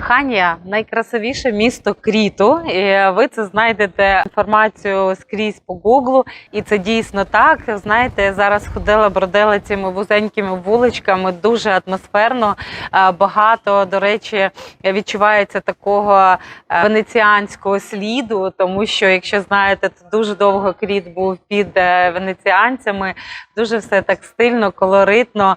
Ханія найкрасивіше місто Кріту. І ви це знайдете інформацію скрізь по Гуглу, і це дійсно так. Знаєте, я зараз ходила, бродила цими вузенькими вуличками, дуже атмосферно. Е, Багато, до речі, відчувається такого е, венеціанського сліду, тому що, якщо знаєте, то дуже довго Кріт був під е, венеціанцями. Дуже все так стильно, колоритно.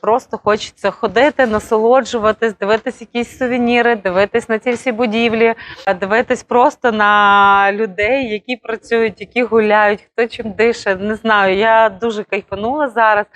Просто хочеться ходити, насолоджуватись, дивитись якісь сувеніри, дивитись на ці всі будівлі, дивитись просто на людей, які працюють, які гуляють, хто чим дише. Не знаю. Я дуже кайфанула зараз.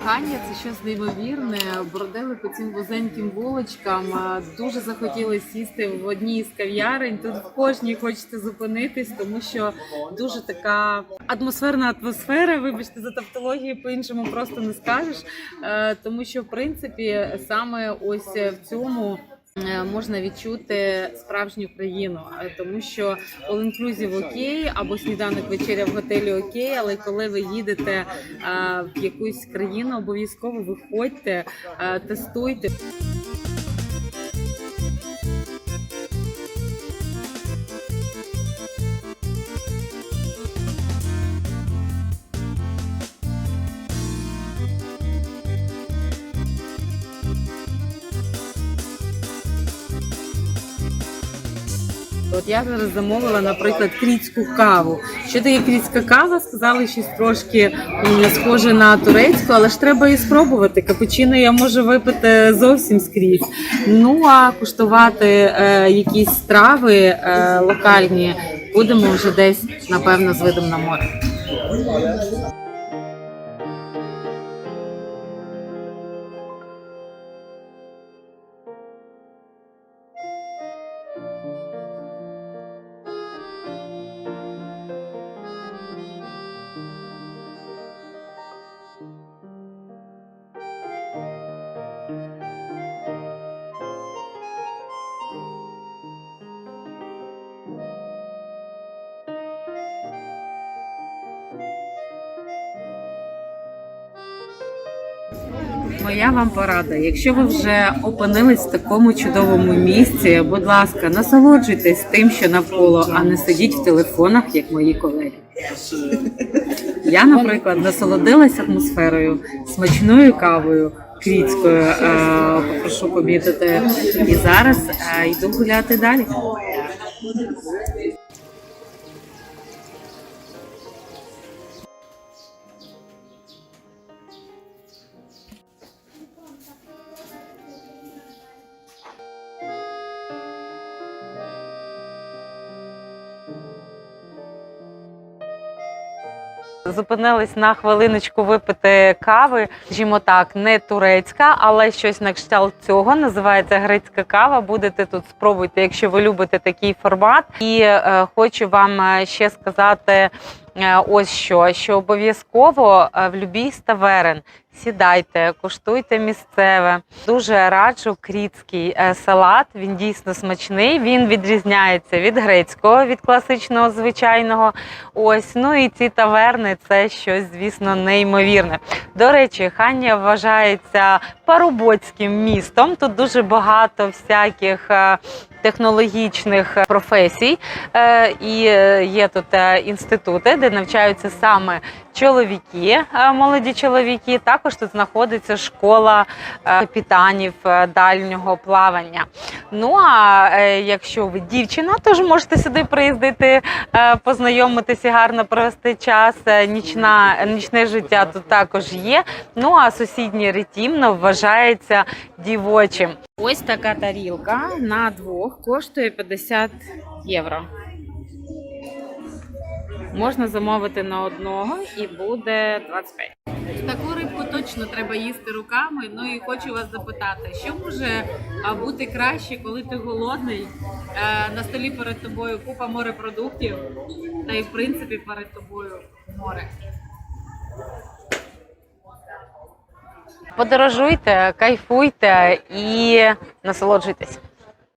Кохання це щось неймовірне. Бродили по цим вузеньким вуличкам. Дуже захотіли сісти в одній з кав'ярень. Тут в кожній хочете зупинитись, тому що дуже така атмосферна атмосфера. Вибачте за тавтологію, по-іншому просто не скажеш. Е, Тому що, в принципі, саме ось в цьому. Е, Можна відчути справжню країну, е, тому що all inclusive окей, або сніданок вечеря в готелі окей, але коли ви їдете е, в якусь країну, обов'язково виходьте, тестуйте. От я зараз замовила, наприклад, крітську каву. Що таке крітська кава? Сказали, щось трошки схоже на турецьку, але ж треба і спробувати. Капучино я можу випити зовсім скрізь. Ну а куштувати е, якісь страви е, локальні будемо вже десь, напевно, з видом на море. Моя вам порада. Якщо ви вже опинились в такому чудовому місці, будь ласка, насолоджуйтесь тим, що навколо, а не сидіть в телефонах, як мої колеги. Я, наприклад, насолодилась атмосферою, смачною кавою, крітською, е, попрошу помітити. І зараз е, йду гуляти далі. Зупинились на хвилиночку випити кави. Скажімо так, не турецька, але щось на кшталт цього називається грецька кава. Будете тут спробуйте, якщо ви любите такий формат. І е, хочу вам е, ще сказати. е, Ось що, що обов'язково е, в любій з таверен сідайте, куштуйте місцеве. Дуже раджу крітський е, салат. Він дійсно смачний. Він відрізняється від грецького, від класичного звичайного. Ось ну і ці таверни це щось, звісно, неймовірне. До речі, Хання вважається парубоцьким містом. Тут дуже багато всяких. е, Технологічних професій Е, і є тут інститути, де навчаються саме чоловіки, молоді чоловіки. Також також тут знаходиться школа е, капітанів е, дальнього плавання. Ну а е, якщо ви дівчина, то можете сюди приїздити, познайомитися, гарно провести час. Нічна, нічне життя тут також є. Ну а сусіднє ретімно вважається дівочим. Ось така тарілка на двох коштує 50 євро. Можна замовити на одного і буде 25. Таку рибку точно треба їсти руками. Ну і хочу вас запитати, що може бути краще, коли ти голодний? Е, на столі перед тобою купа морепродуктів, та й в принципі перед тобою море. Подорожуйте, кайфуйте і насолоджуйтесь.